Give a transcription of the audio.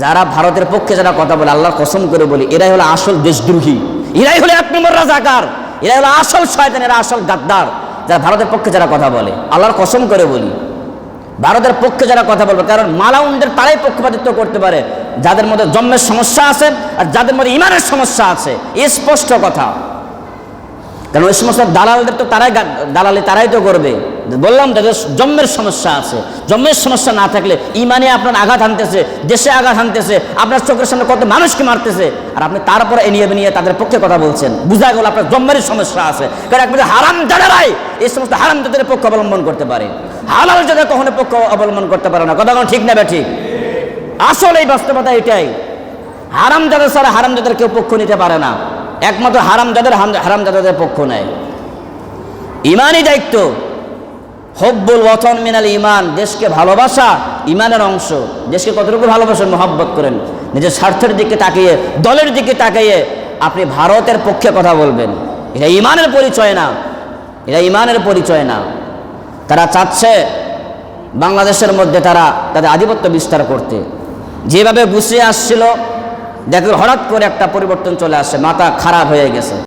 যারা ভারতের পক্ষে যারা কথা বলে, আল্লাহর কসম করে বলি, এরাই হলো আসল দেশদ্রোহী। এরাই হলো এক নম্বর রাজাকার। এরাই হলো আসল শয়তান, এরা আসল গাদ্দার। যারা ভারতের পক্ষে যারা কথা বলে, আল্লাহর কসম করে বলি, ভারতের পক্ষে যারা কথা বলবে, কারণ মালাউনদের তারাই পক্ষপাতিত্ব করতে পারে, যাদের মধ্যে জন্মের সমস্যা আছে আর যাদের মধ্যে ইমানের সমস্যা আছে, এ স্পষ্ট কথা। কারণ ওই সমস্ত দালালদের তো তারাই দালালি তারাই তো করবে। বললাম তাদের জন্মের সমস্যা আছে। জন্মের সমস্যা না থাকলে ইমানে আপনার আঘাত আনতেছে দেশে আঘাত আনতেছে আপনার চোখের সামনে কত মানুষকে মারতেছে। আর আপনি তারপরে এ নিয়ে নিয়ে তাদের পক্ষে কথা বলছেন। বুঝা গেল আপনার জন্মের সমস্যা আছে। কারণ একবার হারাম দাদারাই এই সমস্ত হারাম দাদের পক্ষ অবলম্বন করতে পারে। হালাল যাদের কখনো পক্ষ অবলম্বন করতে পারে না। কথা কোনো ঠিক না বে ঠিক? আসলে এই বাস্তবতা এটাই। হারাম যাদের ছাড়া হারাম যাদের কেউ পক্ষ নিতে পারে না। একমাত্র হারাম যাদের হারাম যাদের পক্ষ নেয় ইমানই দায়িত্ব। হব্বুল ওয়াতন মিনাল ইমান দেশকে ভালোবাসা ইমানের অংশ। দেশকে কতটুকু ভালোবাসেন? মোহাব্বত করেন। নিজের স্বার্থের দিকে তাকিয়ে, দলের দিকে তাকিয়ে আপনি ভারতের পক্ষে কথা বলবেন। এটা ইমানের পরিচয় না। এটা ইমানের পরিচয় না। তারা চাচ্ছে বাংলাদেশের মধ্যে তারা তাদের আধিপত্য বিস্তার করতে। যেভাবে গুছিয়ে আসছিল দেখো হঠাৎ করে একটা পরিবর্তন চলে আসছে মাথা খারাপ হয়ে গেছে।